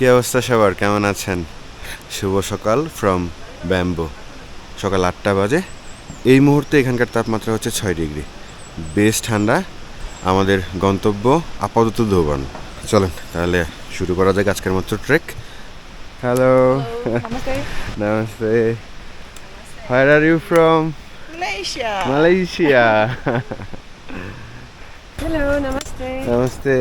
কি অবস্থা সবার? কেমন আছেন? শুভ সকাল ফ্রম ব্যাম্বো সকাল আটটা বাজে। এই মুহূর্তে এখানকার তাপমাত্রা হচ্ছে ছয় ডিগ্রি। বেশ ঠান্ডা। আমাদের গন্তব্য আপাতত ধোবান। চলেন তাহলে শুরু করা যাক আজকের মতো trek hello. Namaste. Where are you from Malaysia. Malaysia. Hello, namaste. নমস্তে।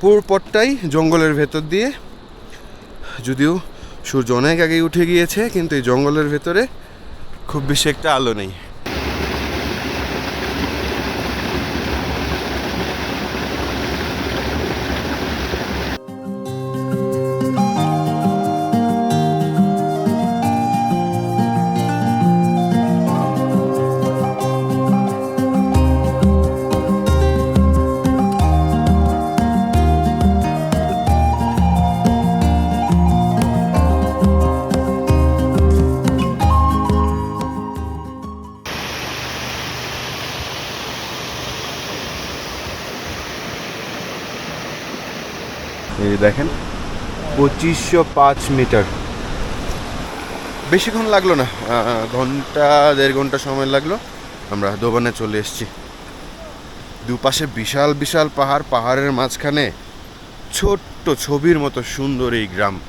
পুরো পথটাই জঙ্গলের ভেতর দিয়ে। যদিও সূর্য অনেক আগেই উঠে গিয়েছে, কিন্তু এই জঙ্গলের ভেতরে খুব বেশি একটা আলো নেই। দেখেন। পঁচিশশো পাঁচ মিটার। বেশিক্ষণ লাগল না ঘণ্টা, দেড় ঘণ্টা সময় লাগল। আমরা দোবানে চলে এসেছি। দুপাশে বিশাল বিশাল পাহাড়, পাহাড়ের মাঝখানে ছোট্ট ছবির মতো সুন্দর এই গ্রাম।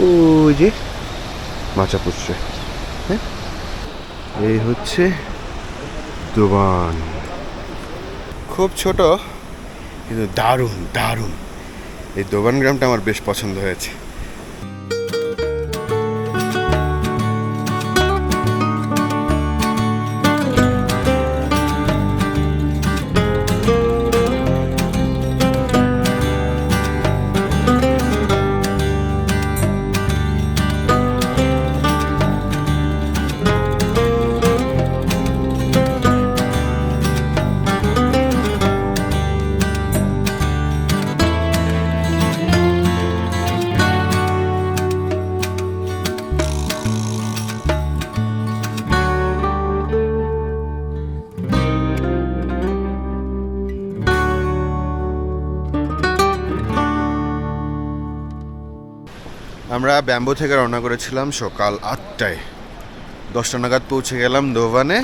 ও যে, মাচা পুষছে। হ্যাঁ? এই হচ্ছে দোবান। খুব ছোট কিন্তু দারুণ দারুণ। এই দোবান গ্রামটা আমার বেশ পছন্দ হয়েছে। আমরা ব্যাম্বো থেকে রওনা করেছিলাম সকাল আটটায়। দশটা নাগাদ পৌঁছে গেলাম দোভানে।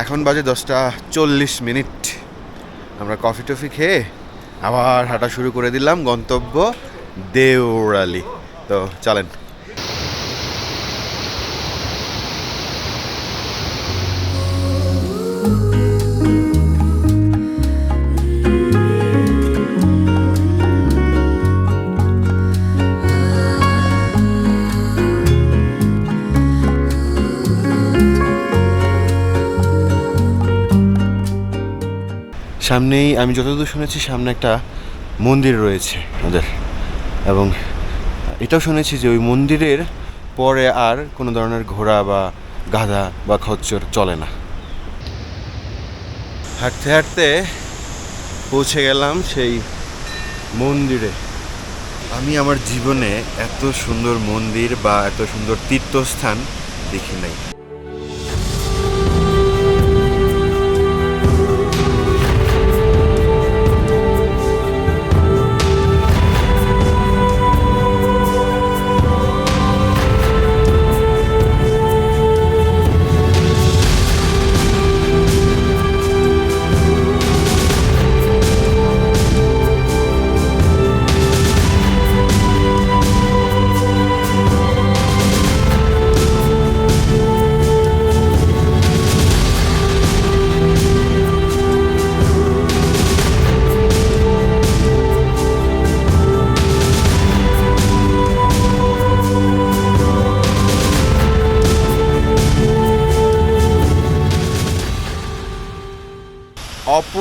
এখন বাজে দশটা চল্লিশ মিনিট। আমরা কফি টফি খেয়ে আবার হাঁটা শুরু করে দিলাম গন্তব্য দেওরালি। তো চলেন। সামনেই, আমি যতদূর শুনেছি, সামনে একটা মন্দির রয়েছে ওদের এবং এটাও শুনেছি যে ওই মন্দিরের পরে আর কোনো ধরনের ঘোড়া বা গাধা বা খচ্চর চলে না। হাঁটতে হাঁটতে পৌঁছে গেলাম সেই মন্দিরে। আমি আমার জীবনে এত সুন্দর মন্দির বা এত সুন্দর তীর্থস্থান দেখি নাই।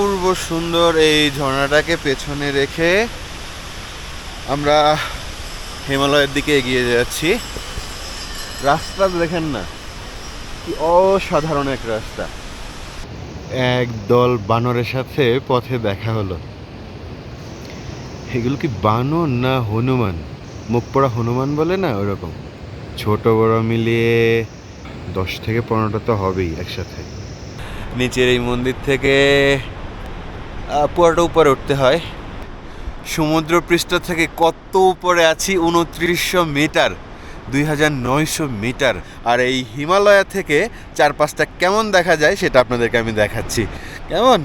অপূর্ব সুন্দর এই ঝর্ণাটাকে পেছনে রেখে আমরা হিমালয়ের দিকে এগিয়ে যাচ্ছি। রাস্তা দেখেন না, কি অসাধারণ এক রাস্তা। এক দল বানরের সাথে পথে দেখা হলো। এগুলো কি বানর না হনুমান? মুখ পড়া হনুমান বলে না ওরকম? ছোট বড় মিলিয়ে দশ থেকে পনেরোটা তো হবেই একসাথে। নিচের এই মন্দির থেকে পুরোটা উপরে উঠতে হয়। সমুদ্র পৃষ্ঠ থেকে কত উপরে আছি? উনত্রিশশো মিটার, দুই হাজার নয়শো মিটার। আর এই হিমালয়া থেকে চারপাশটা কেমন দেখা যায়, সেটা আপনাদেরকে আমি দেখাচ্ছি। কেমন?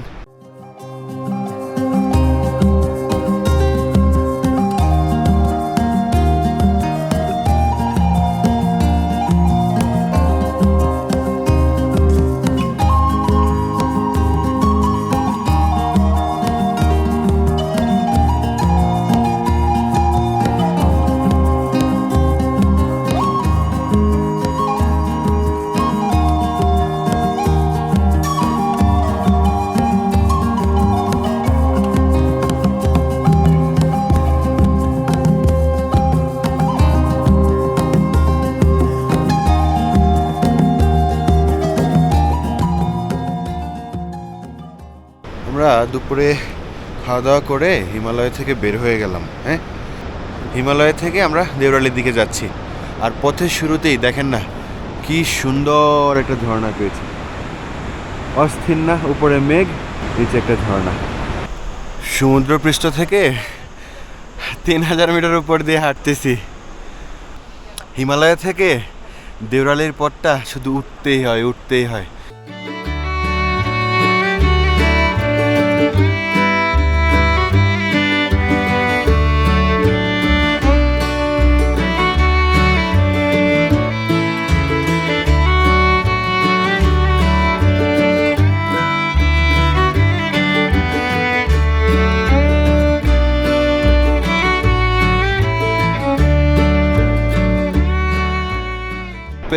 দুপুরে খাওয়া দাওয়া করে হিমালয় থেকে বের হয়ে গেলাম হ্যাঁ? হিমালয় থেকে আমরা দেওরালির দিকে যাচ্ছি। আর পথের শুরুতেই দেখেন না, কি সুন্দর একটা ঝর্ণা পেয়েছি। অস্থির না, উপরে মেঘ, নিচে একটা ঝর্ণা। সমুদ্রপৃষ্ঠ থেকে তিন হাজার মিটার উপর দিয়ে হাঁটতেছি। হিমালয় থেকে দেওরালির পথটা শুধু উঠতেই হয় উঠতেই হয়।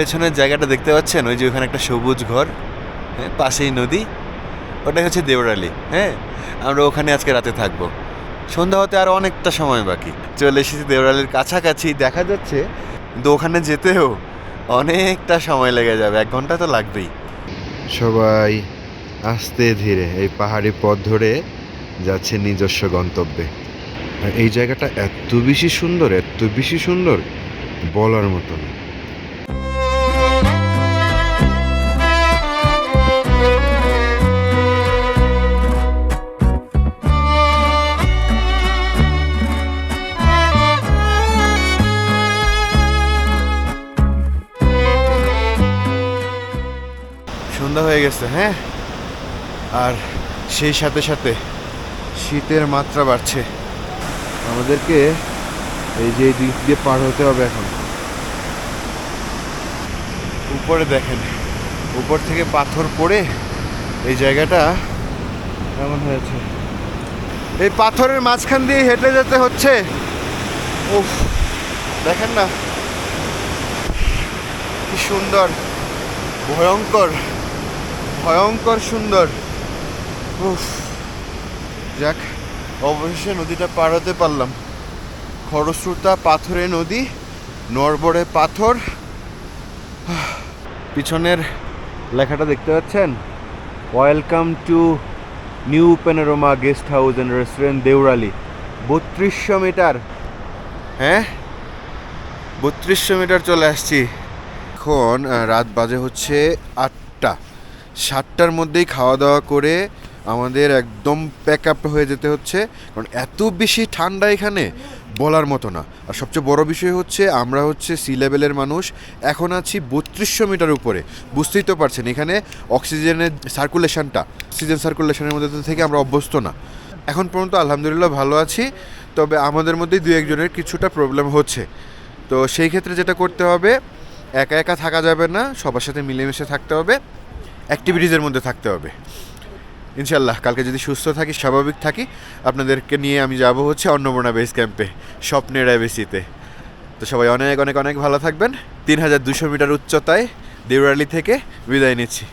পেছনের জায়গাটা দেখতে পাচ্ছেন? ওই যে ওখানে একটা সবুজ ঘর হ্যাঁ পাশেই নদী। ওটাই হচ্ছে দেওরালি হ্যাঁ? আমরা ওখানে আজকে রাতে থাকব। সন্ধ্যা হতে আর অনেকটা সময় বাকি। চলে এসেছি দেওরালির কাছাকাছি। দেখা যাচ্ছে কিন্তু ওখানে যেতেও অনেকটা সময় লেগে যাবে। এক ঘণ্টা তো লাগবেই। সবাই আস্তে ধীরে এই পাহাড়ি পথ ধরে যাচ্ছে নিজস্ব গন্তব্যে। এই জায়গাটা এত বেশি সুন্দর, এত বেশি সুন্দর বলার মতো না। সন্ধ্যা হয়ে গেছে হ্যাঁ? আর সেই সাথে সাথে শীতের মাত্রা বাড়ছে। আমাদেরকে এই যে দিক দিয়ে পার হতে হবে এখন। উপরে দেখেন, উপর থেকে পাথর পড়ে এই জায়গাটা এমন হয়েছে? এই পাথরের মাঝখান দিয়ে হেঁটে যেতে হচ্ছে। উফ, দেখেন না। কি সুন্দর, ভয়ঙ্কর। ভয়ঙ্কর সুন্দর। উফ, যাক, অবশেষে নদীটা পার হতে পারলাম। খরস্রোতা পাথরে নদী নরবরে পাথর। পিছনের লেখাটা দেখতে পাচ্ছেন? Welcome to new panorama guest house and restaurant Deurali বত্রিশশো মিটার। হ্যাঁ? বত্রিশশো মিটার চলে আসছি। এখন রাত বাজে হচ্ছে আটটা। সাতটার মধ্যেই খাওয়া দাওয়া করে আমাদের একদম প্যাক আপ হয়ে যেতে হচ্ছে। কারণ এত বেশি ঠান্ডা এখানে বলার মতো না। আর সবচেয়ে বড় বিষয় হচ্ছে আমরা হচ্ছে সি লেভেলের মানুষ। এখন আছি বত্রিশশো মিটার উপরে। বুঝতেই তো পারছেন, এখানে অক্সিজেনের সার্কুলেশনটা অক্সিজেন সার্কুলেশনের মধ্যে থেকে আমরা অভ্যস্ত না। এখন পর্যন্ত আলহামদুলিল্লাহ ভালো আছি, তবে আমাদের মধ্যেই দু একজনের কিছুটা প্রবলেম হচ্ছে। তো সেই ক্ষেত্রে যেটা করতে হবে, একা একা থাকা যাবে না, সবার সাথে মিলেমিশে থাকতে হবে। অ্যাক্টিভিটিসের মধ্যে থাকতে হবে। ইনশাল্লাহ কালকে যদি সুস্থ থাকি, স্বাভাবিক থাকি, আপনাদেরকে নিয়ে আমি যাব হচ্ছে অন্নপূর্ণা বেস ক্যাম্পে স্বপ্নের অ্যাবেসিতে তো। সবাই অনেক অনেক অনেক ভালো থাকবেন। তিন হাজার দুশো মিটার উচ্চতায় দেউরালি থেকে বিদায় নিচ্ছি।